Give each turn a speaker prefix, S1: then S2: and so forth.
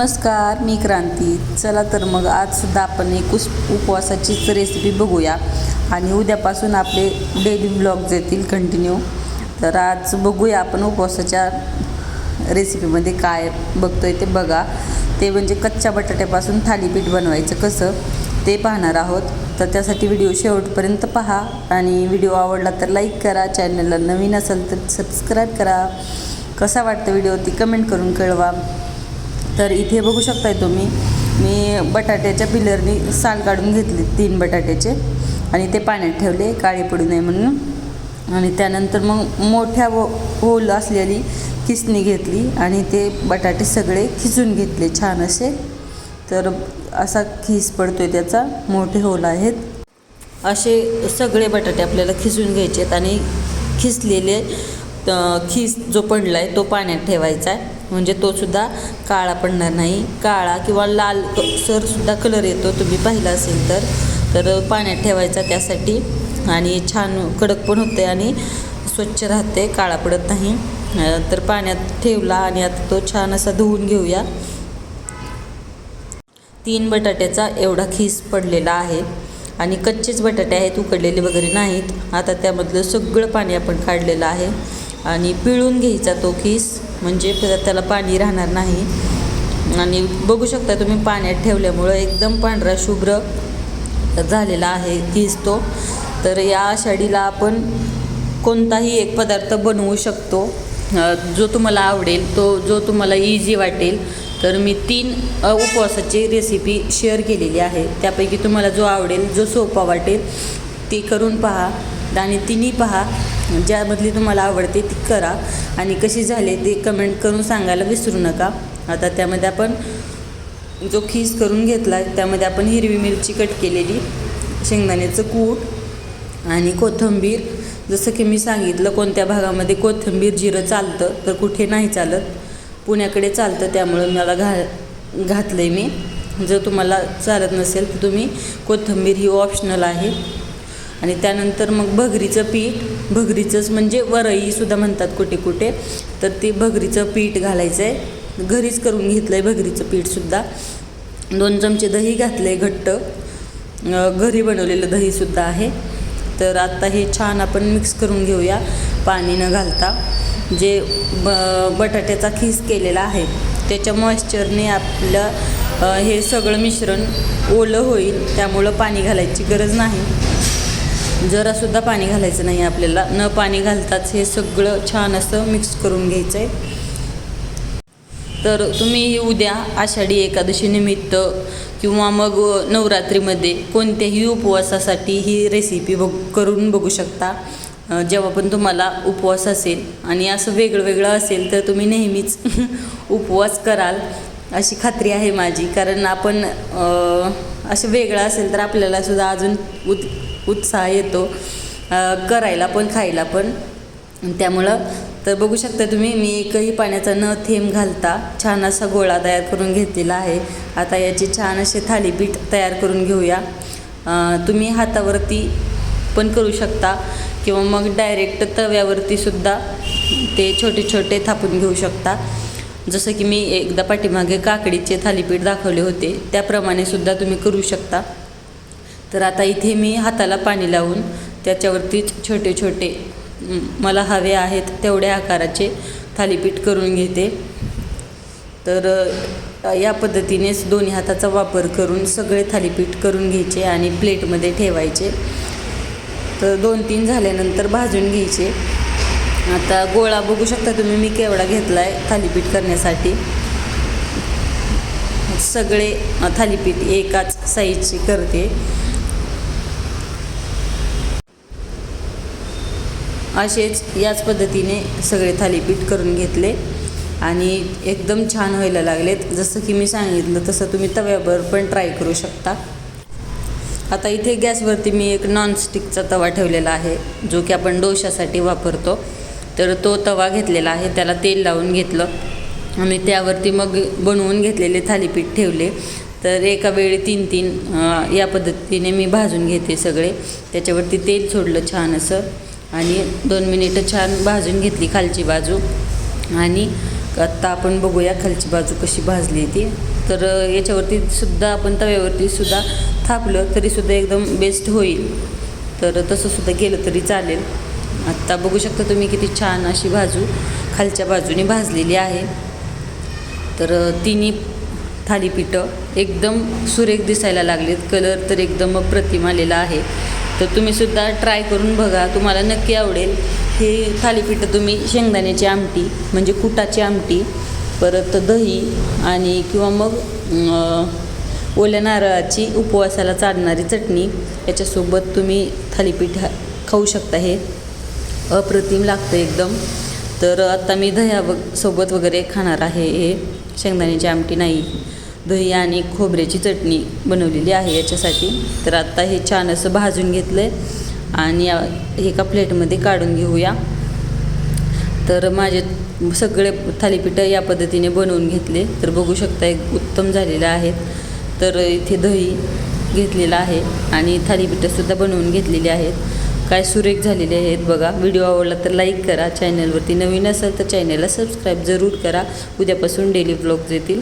S1: नमस्कार मी क्रांती. चला तर मग आजसुद्धा आपण एक उस उपवासाचीच रेसिपी बघूया. आणि उद्यापासून आपले डेली ब्लॉग्स येतील कंटिन्यू तर आज बघूया आपण उपवासाच्या रेसिपीमध्ये काय बघतो आहे ते बघा. ते म्हणजे कच्च्या बटाट्यापासून थालीपीठ बनवायचं कसं ते पाहणार आहोत. तर त्यासाठी व्हिडिओ शेवटपर्यंत पहा. आणि व्हिडिओ आवडला तर लाईक करा. चॅनलला नवीन असेल तर सबस्क्राईब करा. कसा वाटतं व्हिडिओ ती कमेंट करून कळवा. तर इथे बघू शकताय तुम्ही मी बटाट्याच्या पिलरनी साल काढून घेतली तीन बटाट्याचे. आणि ते पाण्यात ठेवले काळे पडू नये म्हणून. आणि त्यानंतर मग मोठ्या वो होल असलेली खिसणी घेतली आणि ते बटाटे सगळे खिचून घेतले छान असे. तर असा खिस पडतो आहे त्याचा मोठे होल आहेत. असे सगळे बटाटे आपल्याला खिसून घ्यायचे आहेत आणि खिसलेले खिस जो पडला आहे तो पाण्यात ठेवायचा आहे. म्हणजे तो सुद्धा काळा पडणार नाही. काळा किंवा लाल सरसुद्धा कलर येतो. तुम्ही पाहिला असेल तर. तर पाण्यात ठेवायचा त्यासाठी. आणि छान कडक पण होते आणि स्वच्छ राहते काळा पडत नाही. तर पाण्यात ठेवला आणि आता तो छान असा धुवून घेऊया. तीन बटाट्याचा एवढा खीस पडलेला आहे. आणि कच्चेच बटाटे आहेत उकडलेले वगैरे नाहीत. आता त्यामधलं सगळं पाणी आपण काढलेलं आहे. आणि पिळून घ्यायचा तो खीस म्हणजे त्याला पाणी राहणार नाही. आणि बघू शकता तुम्ही पाण्यात ठेवल्यामुळं एकदम पांढरा शुभ्र झालेला आहे खीस तो. तर या आषाढीला आपण कोणताही एक पदार्थ बनवू शकतो. जो तुम्हाला आवडेल तो जो तुम्हाला इझी वाटेल. तर मी तीन उपवासाची रेसिपी शेअर केलेली आहे. त्यापैकी तुम्हाला जो आवडेल जो सोपा वाटेल ते करून पहा. आणि तिन्ही पहा. म्हणजे ज्यामधली तुम्हाला आवडते ती करा. आणि कशी झाली ते कमेंट करून सांगायला विसरू नका. आता त्यामध्ये आपण जो खीस करून घेतला आहे त्यामध्ये आपण हिरवी मिरची कट केलेली शेंगदाण्याचं कूट आणि कोथिंबीर. जसं की मी सांगितलं कोणत्या भागामध्ये कोथिंबीर जिरं चालतं तर कुठे नाही चालत. पुण्याकडे चालतं त्यामुळं मला घा घातलं आहे मी. जर तुम्हाला चालत नसेल तर तुम्ही कोथिंबीर ही ऑप्शनल आहे. आणि त्यानंतर मग भगरीचं पीठ भगरीचंच म्हणजे वरईसुद्धा म्हणतात कुठे कुठे. तर ते भगरीचं पीठ घालायचं आहे घरीच करून घेतलं आहे भगरीचं पीठसुद्धा दोन चमचे दही घातलं आहे घट्ट घरी बनवलेलं दहीसुद्धा आहे. तर आत्ता हे छान आपण मिक्स करून घेऊया पाणी न घालता. जे ब बटाट्याचा खीस केलेला आहे. त्याच्या मॉइश्चरने आपलं हे सगळं मिश्रण ओलं होईल. त्यामुळं पाणी घालायची गरज नाही. जरासुद्धा पाणी घालायचं नाही आपल्याला. न पाणी घालताच हे सगळं छान असं मिक्स करून घ्यायचं आहे तर तुम्ही उद्या आषाढी एकादशी निमित्त किंवा मग नवरात्रीमध्ये कोणत्याही उपवासासाठी ही रेसिपी बघ करून बघू शकता. जेव्हा पण तुम्हाला उपवास असेल आणि असं वेगळं वेगळं असेल तर तुम्ही नेहमीच उपवास कराल अशी खात्री आहे माझी. कारण आपण असं वेगळं असेल तर आपल्याला सुद्धा अजून उत उत्साह येतो करायला पण खायला पण. त्यामुळं तर बघू शकता तुम्ही मी एकही पाण्याचा न थेंब घालता छान असा गोळा तयार करून घेतलेला आहे. आता याची छान असे थालीपीठ तयार करून घेऊया. तुम्ही हातावरती पण करू शकता किंवा मग डायरेक्ट तव्यावरती सुद्धा ते छोटे छोटे थापून घेऊ शकता. जसं की मी एकदा पाठीमागे काकडीचे थालीपीठ दाखवले होते त्याप्रमाणे सुद्धा तुम्ही करू शकता. तर आता इथे मी हाताला पाणी लावून त्याच्यावरतीच छोटे छोटे मला हवे आहेत तेवढ्या आकाराचे थालीपीठ करून घेते. तर या पद्धतीनेच दोन्ही हाताचा वापर करून सगळे थालीपीठ करून घ्यायचे आणि प्लेटमध्ये ठेवायचे. तर दोन तीन झाल्यानंतर भाजून घ्यायचे. आता गोळा बघू शकता तुम्ही मी केवढा घेतला आहे थालीपीठ करण्यासाठी. सगळे थालीपीठ एकाच साईजचे करते. असेच याच पद्धतीने सगळे थालीपीठ करून घेतले आणि एकदम छान व्हायला लागलेत. जसं की मी सांगितलं तसं तुम्ही तव्यावर पण ट्राय करू शकता. आता इथे गॅसवरती मी एक नॉनस्टिकचा तवा ठेवलेला आहे जो की आपण डोशासाठी वापरतो. तर तो तवा घेतलेला आहे त्याला तेल लावून घेतलं आणि त्यावरती मग बनवून घेतलेले थालीपीठ ठेवले. तर एका वेळी तीन तीन या पद्धतीने मी भाजून घेते सगळे. त्याच्यावरती तेल सोडलं छान असं. आणि दोन मिनिटं छान भाजून घेतली खालची बाजू. आणि आत्ता आपण बघूया खालची बाजू कशी भाजली ती. तर याच्यावरती सुद्धा आपण तव्यावरती सुद्धा थापलं तरीसुद्धा एकदम बेस्ट होईल. तर तसं सुद्धा केलं तरी चालेल. आत्ता बघू शकता तुम्ही किती छान अशी बाजू खालच्या बाजूने भाजलेली आहे. तर तिन्ही थालीपीठं एकदम सुरेख दिसायला लागलेत. कलर तर एकदम अप्रतिम आलेला आहे. तर तुम्हीसुद्धा ट्राय करून बघा. तुम्हाला नक्की आवडेल. हे थालीपीठं तुम्ही शेंगदाण्याची आमटी म्हणजे कुटाची आमटी परत दही आणि किंवा मग ओल्या नारळाची उपवासाला चालणारी चटणी. याच्यासोबत तुम्ही थालीपीठ खाऊ शकता. हे अप्रतिम लागतं एकदम. तर आत्ता मी दह्या सोबत वगैरे खाणार आहे. हे शेंगदाण्याची आमटी नाही. दही आणि खोबऱ्याची चटणी बनवलेली आहे याच्यासाठी. तर आत्ता हे छान असं भाजून घेतलं आहे आणि एका प्लेटमध्ये काढून घेऊया. तर माझे सगळे थालीपीठं या पद्धतीने बनवून घेतले. तर बघू शकता एक उत्तम झालेलं आहे. तर इथे दही घेतलेलं आहे आणि थालीपीठंसुद्धा बनवून घेतलेली आहेत. काय सुरेख झालेले आहेत बघा. व्हिडिओ आवडला तर लाईक करा. चॅनलवरती नवीन असेल तर चॅनलला सबस्क्राईब जरूर करा. उद्यापासून डेली ब्लॉग्स येतील.